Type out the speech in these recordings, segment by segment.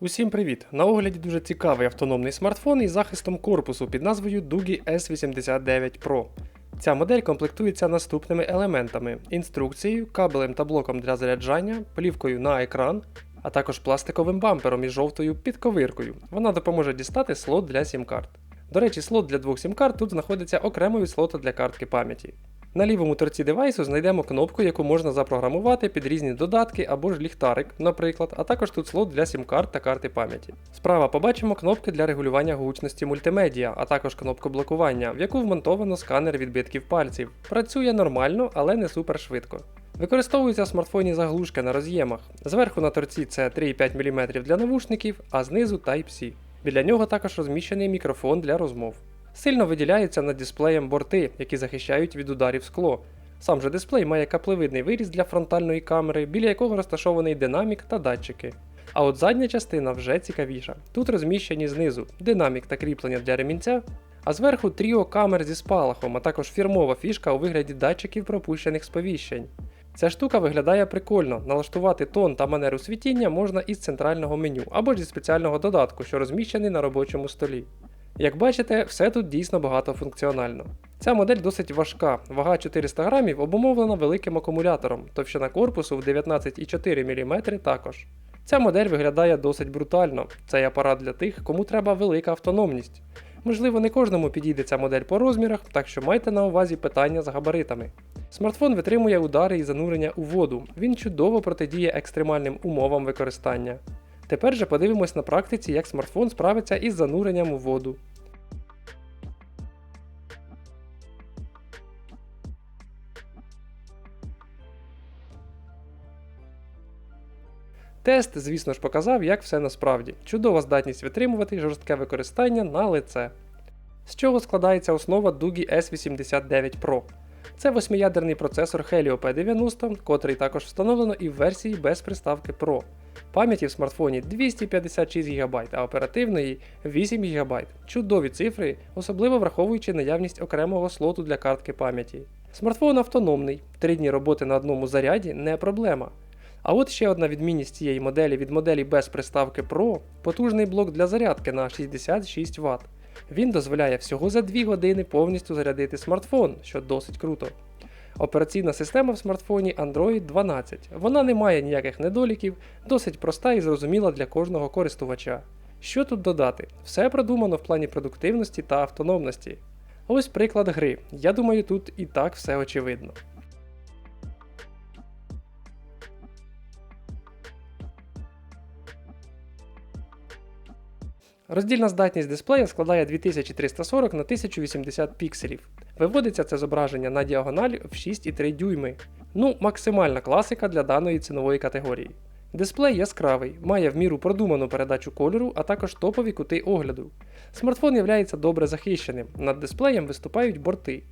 Усім привіт! На огляді дуже цікавий автономний смартфон із захистом корпусу під назвою Dugi S89 Pro. Ця модель комплектується наступними елементами: інструкцією, кабелем та блоком для заряджання, плівкою на екран, а також пластиковим бампером із жовтою підковиркою. Вона допоможе дістати слот для сім-карт. До речі, слот для двох сім-карт тут знаходиться окремо від слота для картки пам'яті. На лівому торці девайсу знайдемо кнопку, яку можна запрограмувати під різні додатки або ж ліхтарик, наприклад, а також тут слот для сім-карт та карти пам'яті. Справа побачимо кнопки для регулювання гучності мультимедіа, а також кнопку блокування, в яку вмонтовано сканер відбитків пальців. Працює нормально, але не супер швидко. Використовується в смартфоні заглушка на роз'ємах. Зверху на торці це 3,5 мм для навушників, а знизу Type-C. Біля нього також розміщений мікрофон для розмов. Сильно виділяються над дисплеєм борти, які захищають від ударів скло. Сам же дисплей має каплевидний виріз для фронтальної камери, біля якого розташований динамік та датчики. А от задня частина вже цікавіша. Тут розміщені знизу динамік та кріплення для ремінця, а зверху тріо камер зі спалахом, а також фірмова фішка у вигляді датчиків пропущених сповіщень. Ця штука виглядає прикольно. Налаштувати тон та манеру світіння можна із центрального меню або ж зі спеціального додатку, що розміщений на робочому столі. Як бачите, все тут дійсно багатофункціонально. Ця модель досить важка, вага 400 грамів обумовлена великим акумулятором, товщина корпусу в 19,4 мм також. Ця модель виглядає досить брутально. Цей апарат для тих, кому треба велика автономність. Можливо, не кожному підійде ця модель по розмірах, так що майте на увазі питання з габаритами. Смартфон витримує удари і занурення у воду, він чудово протидіє екстремальним умовам використання. Тепер же подивимось на практиці, як смартфон справиться із зануренням у воду. Тест, звісно ж, показав, як все насправді. Чудова здатність витримувати жорстке використання на лице. З чого складається основа Dugi S89 Pro. Це восьмиядерний процесор Helio P90, котрий також встановлено і в версії без приставки Pro. Пам'яті в смартфоні 256 ГБ, а оперативної 8 ГБ. Чудові цифри, особливо враховуючи наявність окремого слоту для картки пам'яті. Смартфон автономний, 3 дні роботи на одному заряді не проблема. А от ще одна відмінність цієї моделі від моделі без приставки Pro потужний блок для зарядки на 66 Вт. Він дозволяє всього за 2 години повністю зарядити смартфон, що досить круто. Операційна система в смартфоні Android 12. Вона не має ніяких недоліків, досить проста і зрозуміла для кожного користувача. Що тут додати? Все продумано в плані продуктивності та автономності. Ось приклад гри. Я думаю, тут і так все очевидно. Роздільна здатність дисплея складає 2340 на 1080 пікселів. Виводиться це зображення на діагональ в 6,3 дюйми. Ну, максимальна класика для даної цінової категорії. Дисплей яскравий, має в міру продуману передачу кольору, а також топові кути огляду. Смартфон є добре захищеним, над дисплеєм виступають борти.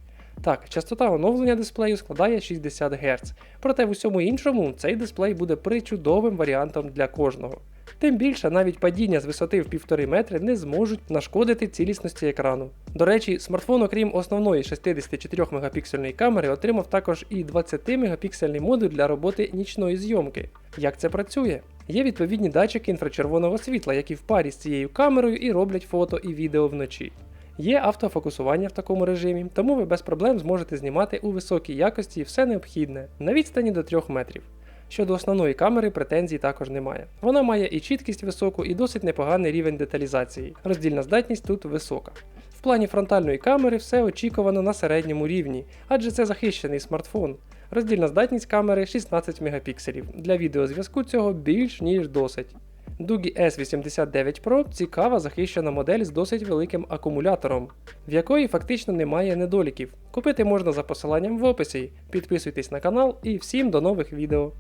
Так, частота оновлення дисплею складає 60 Гц, проте в усьому іншому цей дисплей буде причудовим варіантом для кожного. Тим більше навіть падіння з висоти в 1,5 метри не зможуть нашкодити цілісності екрану. До речі, смартфон, окрім основної 64 мегапіксельної камери, отримав також і 20 мегапіксельний модуль для роботи нічної зйомки. Як це працює? Є відповідні датчики інфрачервоного світла, які в парі з цією камерою і роблять фото і відео вночі. Є автофокусування в такому режимі, тому ви без проблем зможете знімати у високій якості все необхідне на відстані до 3 метрів. Щодо основної камери претензій також немає. Вона має і чіткість високу, і досить непоганий рівень деталізації. Роздільна здатність тут висока. В плані фронтальної камери все очікувано на середньому рівні, адже це захищений смартфон. Роздільна здатність камери 16 мегапікселів. Для відеозв'язку цього більш ніж досить. Dugi S89 Pro цікава захищена модель з досить великим акумулятором, в якої фактично немає недоліків. Купити можна за посиланням в описі. Підписуйтесь на канал і всім до нових відео.